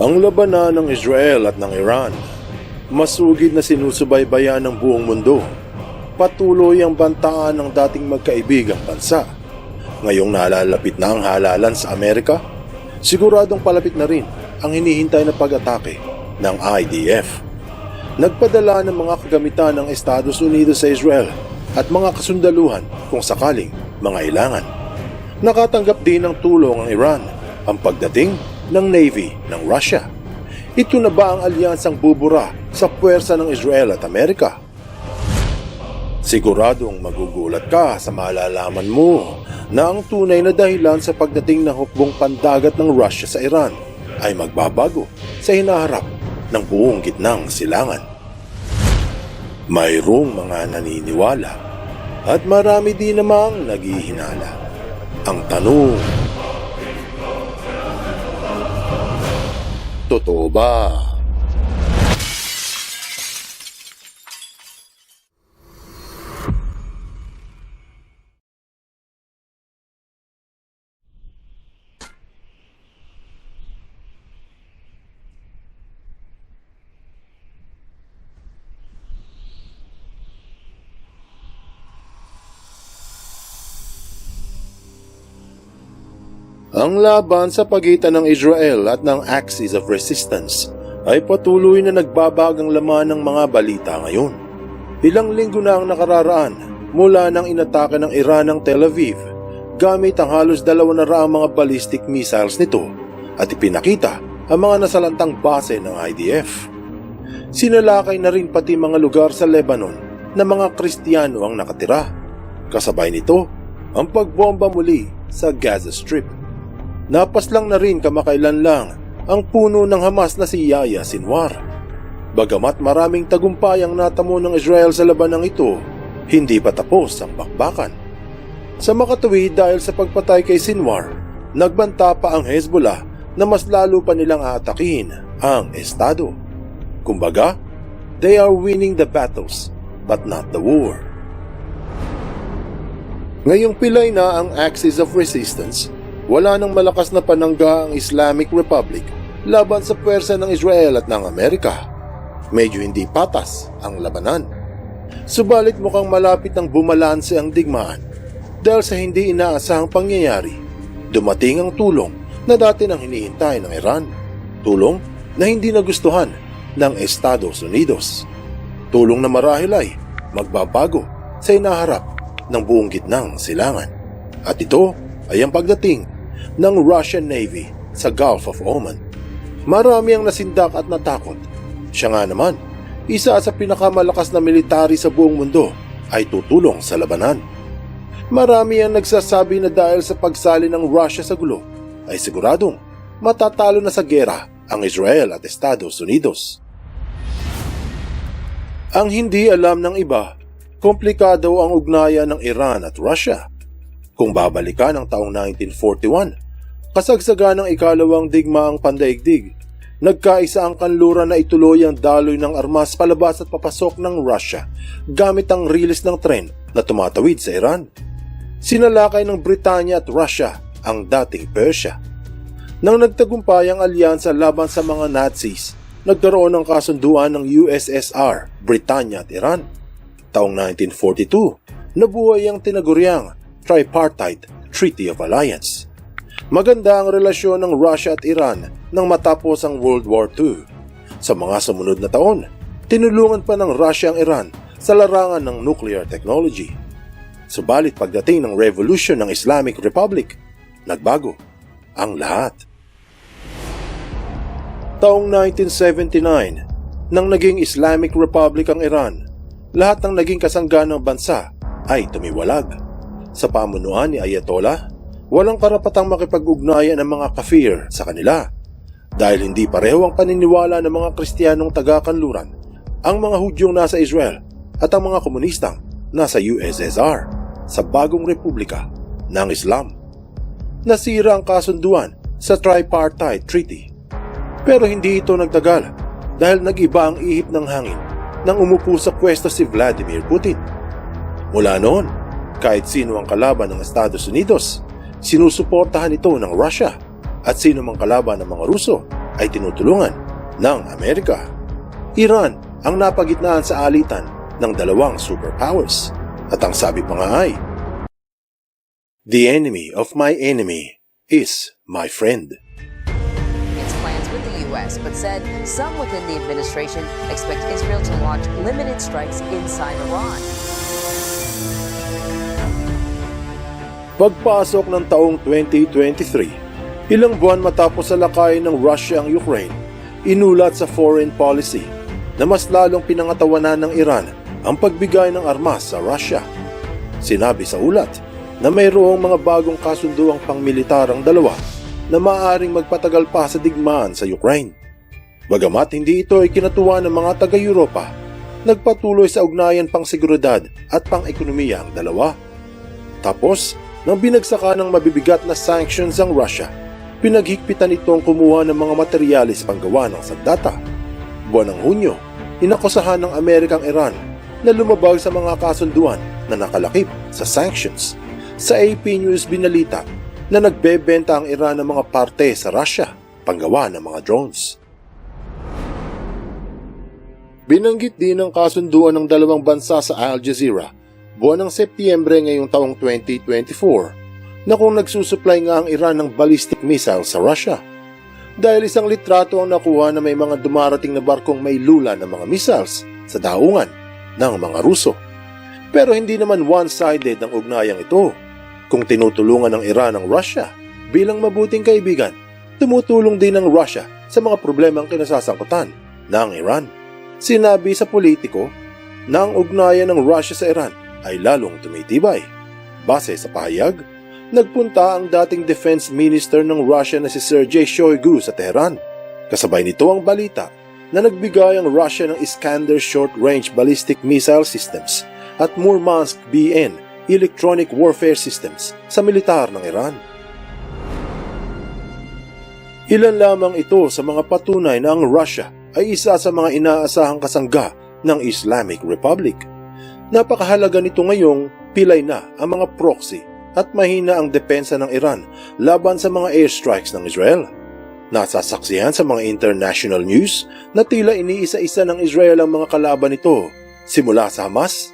Ang labanan ng Israel at ng Iran, masugid na sinusubaybayan ng buong mundo. Patuloy ang bantaan ng dating magkaibigang bansa. Ngayong nalalapit na ang halalan sa Amerika, siguradong palapit na rin ang hinihintay na pag-atake ng IDF. Nagpadala ng mga kagamitan ng Estados Unidos sa Israel at mga kasundaluhan kung sakaling mga ilangan. Nakatanggap din ng tulong ang Iran ang pagdating ng Navy ng Russia. Ito na ba ang alyansang bubura sa puwersa ng Israel at Amerika? Siguradong magugulat ka sa malalaman mo na ang tunay na dahilan sa pagdating ng hukbong pandagat ng Russia sa Iran ay magbabago sa hinaharap ng buong gitnang silangan. Mayroong mga naniniwala at marami din namang naghihinala. Ang tanong, totoo ba? Ang laban sa pagitan ng Israel at ng Axis of Resistance ay patuloy na nagbabagang laman ng mga balita ngayon. Ilang linggo na ang nakararaan mula nang inatake ng Iran ang Tel Aviv gamit ang halos dalawa na raang mga ballistic missiles nito at ipinakita ang mga nasalantang base ng IDF. Sinalakay na rin pati mga lugar sa Lebanon na mga Kristiyano ang nakatira. Kasabay nito ang pagbomba muli sa Gaza Strip. Napaslang na rin kamakailan lang ang puno ng Hamas na si Yahya Sinwar. Bagamat maraming tagumpay ang natamo ng Israel sa labanang ito, hindi pa tapos ang bakbakan. Sa makatuwid dahil sa pagpatay kay Sinwar, nagbanta pa ang Hezbollah na mas lalo pa nilang aatakin ang Estado. Kumbaga, they are winning the battles but not the war. Ngayong pilay na ang Axis of Resistance, wala nang malakas na panangga ang Islamic Republic laban sa pwersa ng Israel at ng Amerika. Medyo hindi patas ang labanan. Subalit mukhang malapit ng bumalanse ang digmaan dahil sa hindi inaasahang pangyayari, dumating ang tulong na dati nang hinihintay ng Iran. Tulong na hindi nagustuhan ng Estados Unidos. Tulong na marahil ay magbabago sa inaharap ng buong gitnang silangan. At ito ay ang pagdating ng Russian Navy sa Gulf of Oman. Marami ang nasindak at natakot. Siya nga naman, isa sa pinakamalakas na military sa buong mundo ay tutulong sa labanan. Marami ang nagsasabi na dahil sa pagsali ng Russia sa gulo ay siguradong matatalo na sa gera ang Israel at Estados Unidos. Ang hindi alam ng iba, komplikado ang ugnayan ng Iran at Russia. Kung babalikan ang taong 1941, kasagsagan ng ikalawang digmaang pandaigdig, nagkaisa ang kanluran na ituloy ang daloy ng armas palabas at papasok ng Russia gamit ang rilis ng tren na tumatawid sa Iran. Sinalakay ng Britanya at Russia ang dating Persia. Nang nagtagumpay ang alyansa laban sa mga Nazis, nagkaroon ng kasunduan ng USSR, Britanya at Iran. Taong 1942, nabuhay ang tinaguriang Tripartite Treaty of Alliance. Maganda ang relasyon ng Russia at Iran nang matapos ang World War II. Sa mga sumunod na taon, tinulungan pa ng Russia ang Iran sa larangan ng nuclear technology. Subalit pagdating ng Revolution ng Islamic Republic, nagbago ang lahat. Taong 1979, nang naging Islamic Republic ang Iran, lahat ng naging kasanggan ng bansa ay tumiwalag. Sa pamunuan ni Ayatollah, walang karapatang makipag-ugnayan ang mga kafir sa kanila dahil hindi pareho ang paniniwala ng mga Kristiyanong taga-kanluran, ang mga Hudyong nasa Israel at ang mga komunistang nasa USSR sa bagong republika ng Islam. Nasira ang kasunduan sa Tripartite Treaty pero hindi ito nagtagal dahil nag-iba ang ihip ng hangin nang umupo sa pwesto si Vladimir Putin. Mula noon, kahit sino ang kalaban ng Estados Unidos, sinusuportahan ito ng Russia at sino mang kalaban ng mga Ruso ay tinutulungan ng Amerika. Iran ang napagitnaan sa alitan ng dalawang superpowers. At ang sabi pa nga ay, The enemy of my enemy is my friend. its plans with the U.S., but said some within the administration expect Israel to launch limited strikes inside Iran. Pagpasok ng taong 2023, ilang buwan matapos sa lakayin ng Russia ang Ukraine, inulat sa foreign policy na mas lalong pinangatawanan ng Iran ang pagbigay ng armas sa Russia. Sinabi sa ulat na mayroong mga bagong kasunduang pangmilitar ang dalawa na maaaring magpatagal pa sa digmaan sa Ukraine. Bagamat hindi ito ay kinatuwa ng mga taga-Europa, nagpatuloy sa ugnayan pang seguridad at pang ekonomiya ang dalawa. Tapos, nang binagsakan ng mabibigat na sanctions ang Russia, pinaghigpitan itong kumuha ng mga materyales panggawa ng sandata. Buwan ng Hunyo, inakusahan ng Amerikang Iran na lumabag sa mga kasunduan na nakalakip sa sanctions. Sa AP News binalita na nagbebenta ang Iran ng mga parte sa Russia, panggawa ng mga drones. Binanggit din ang kasunduan ng dalawang bansa sa Al Jazeera buwan ng Setyembre ngayong taong 2024 na kung nagsusupply nga ang Iran ng ballistic missile sa Russia. Dahil isang litrato ang nakuha na may mga dumarating na barkong may lula ng mga missiles sa daungan ng mga Ruso. Pero hindi naman one-sided ang ugnayang ito. Kung tinutulungan ng Iran ang Russia bilang mabuting kaibigan, tumutulong din ang Russia sa mga problemang kinasasangkutan ng Iran. Sinabi sa politiko na ang ugnayan ng Russia sa Iran ay lalong tumitibay. Base sa pahayag, nagpunta ang dating defense minister ng Russia na si Sergei Shoigu sa Tehran. Kasabay nito ang balita na nagbigay ang Russia ng Iskander short-range ballistic missile systems at Murmansk BN electronic warfare systems sa militar ng Iran. Ilan lamang ito sa mga patunay na ang Russia ay isa sa mga inaasahang kasangga ng Islamic Republic. Napakahalaga nito ngayong pilay na ang mga proxy at mahina ang depensa ng Iran laban sa mga airstrikes ng Israel. Nasasaksihan sa mga international news na tila iniisa-isa ng Israel ang mga kalaban nito simula sa Hamas,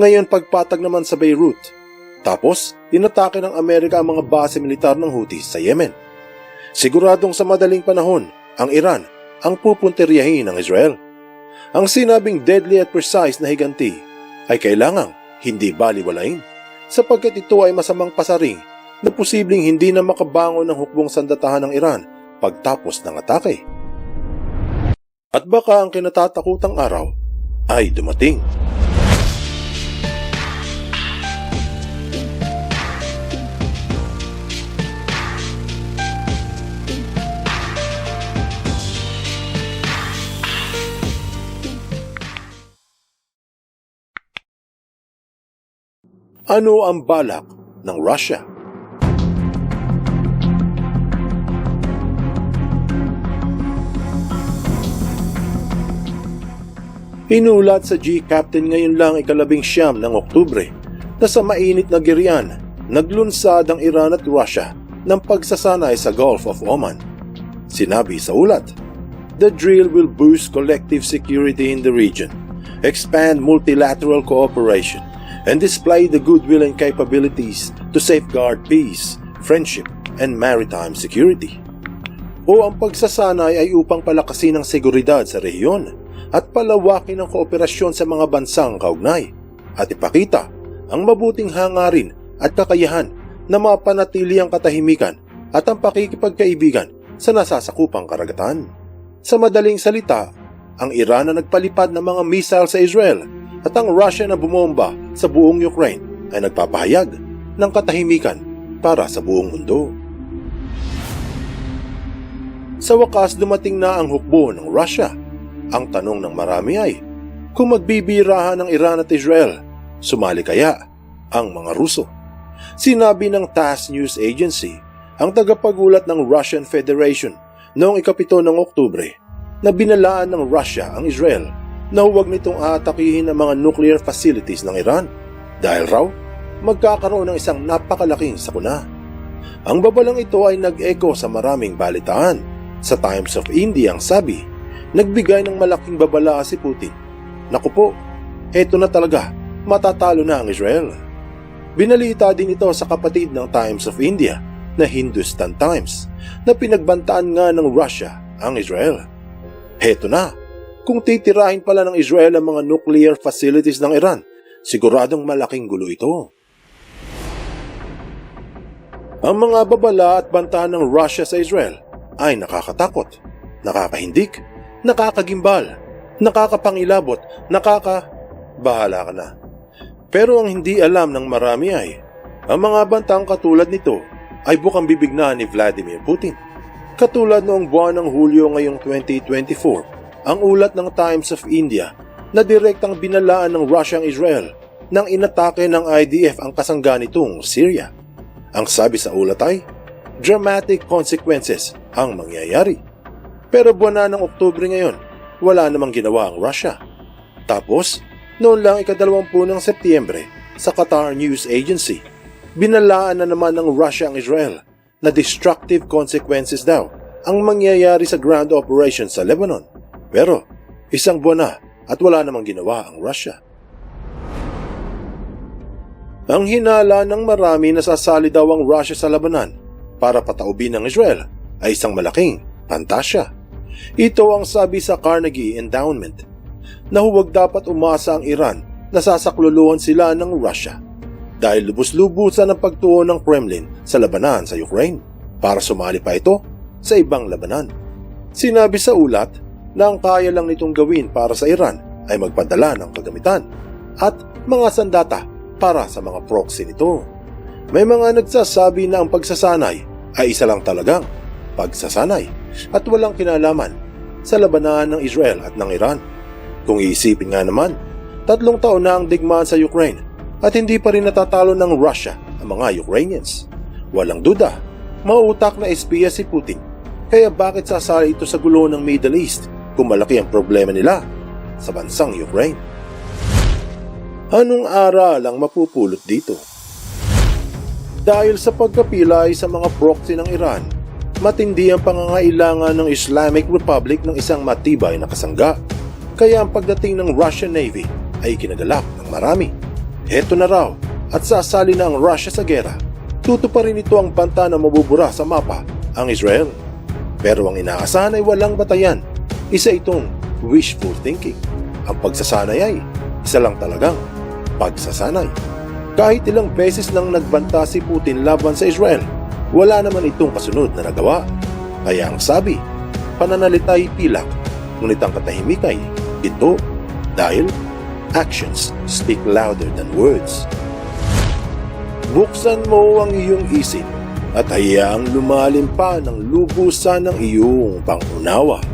ngayon pagpatag naman sa Beirut. Tapos, inatake ng Amerika ang mga base militar ng Houthis sa Yemen. Siguradong sa madaling panahon, ang Iran ang pupunteryahin ng Israel. Ang sinabing deadly at precise na higanti ay kailangang hindi baliwalain sapagkat ito ay masamang pasaring na posibleng hindi na makabangon ng hukbong sandatahan ng Iran pagtapos ng atake. At baka ang kinatatakutang araw ay dumating. Ano ang balak ng Russia? Inulat sa G-Captain ngayon lang ikalabing siyam ng Oktubre na sa mainit na girian, naglunsad ang Iran at Russia ng pagsasanay sa Gulf of Oman. Sinabi sa ulat, The drill will boost collective security in the region, expand multilateral cooperation, and display the goodwill and capabilities to safeguard peace, friendship, and maritime security. O ang pagsasanay ay upang palakasin ang seguridad sa rehiyon at palawakin ang kooperasyon sa mga bansang kaugnay at ipakita ang mabuting hangarin at kakayahan na mapanatili ang katahimikan at ang pakikipagkaibigan sa nasasakupang karagatan. Sa madaling salita, ang Iran na nagpalipad ng mga missile sa Israel at ang Russia na bumomba sa buong Ukraine ay nagpapahayag ng katahimikan para sa buong mundo. Sa wakas dumating na ang hukbo ng Russia. Ang tanong ng marami ay, kung magbibirahan ng Iran at Israel, sumali kaya ang mga Ruso? Sinabi ng TASS News Agency, ang tagapagulat ng Russian Federation noong ikapito ng Oktubre na binalaan ng Russia ang Israel na huwag nitong aatakihin ang mga nuclear facilities ng Iran dahil raw magkakaroon ng isang napakalaking sakuna. Ang babalang ito ay nag-echo sa maraming balitaan Sa Times of India ang sabi, nagbigay ng malaking babala si Putin. Naku po, eto na talaga, matatalo na ang Israel. Binalita din ito sa kapatid ng Times of India na Hindustan Times na pinagbantaan nga ng Russia ang Israel. Heto na, kung titirahin pala ng Israel ang mga nuclear facilities ng Iran, siguradong malaking gulo ito. Ang mga babala at banta ng Russia sa Israel ay nakakatakot, nakakahindik, nakakagimbal, nakakapangilabot, nakaka... bahala ka na. Pero ang hindi alam ng marami ay, ang mga bantang katulad nito ay bukang bibig ni Vladimir Putin. Katulad noong buwan ng Hulyo ngayong 2024, ang ulat ng Times of India na direktang binalaan ng Russia ang Israel nang inatake ng IDF ang kasangga nitong Syria. Ang sabi sa ulat ay, dramatic consequences ang mangyayari. Pero buwan na ng Oktubre ngayon, wala namang ginawa ang Russia. Tapos, noon lang ikadalawampu ng Setyembre sa Qatar News Agency, binalaan na naman ng Russia ang Israel na destructive consequences daw ang mangyayari sa ground operation sa Lebanon. Pero, isang buwan na at wala namang ginawa ang Russia. Ang hinala ng marami na sasali daw ang Russia sa labanan para pataubin ng Israel ay isang malaking pantasya. Ito ang sabi sa Carnegie Endowment na huwag dapat umasa ang Iran na sasakluluhan sila ng Russia dahil lubos-lubusan ang pagtuon ng Kremlin sa labanan sa Ukraine para sumali pa ito sa ibang labanan. Sinabi sa ulat na ang kaya lang nitong gawin para sa Iran ay magpadala ng kagamitan at mga sandata para sa mga proxy nito. May mga nagsasabi na ang pagsasanay ay isa lang talagang pagsasanay at walang kinalaman sa labanan ng Israel at ng Iran. Kung iisipin nga naman, tatlong taon na ang digmaan sa Ukraine at hindi pa rin natatalo ng Russia ang mga Ukrainians. Walang duda, mauutak na espiya si Putin. Kaya bakit sasali ito sa gulo ng Middle East kung malaki ang problema nila sa bansang Ukraine? Anong aral ang mapupulot dito? Dahil sa pagkapilay sa mga proxy ng Iran, matindi ang pangangailangan ng Islamic Republic ng isang matibay na kasangga. Kaya ang pagdating ng Russian Navy ay kinagalak ng marami. Heto na raw at sasali na ang Russia sa gera. Tuto pa rin ito ang banta na mabubura sa mapa ang Israel. Pero ang inaasahan ay walang batayan. Isa itong wishful thinking. Ang pagsasanay ay isa lang talagang pagsasanay. Kahit ilang beses nang nagbanta si Putin laban sa Israel, wala naman itong kasunod na nagawa. Kaya ang sabi, pananalita ay pilak, ngunit ang katahimik ay ito dahil actions speak louder than words. Buksan mo ang iyong isip at hayaang lumalim pa ng lubusan ng iyong pangunawa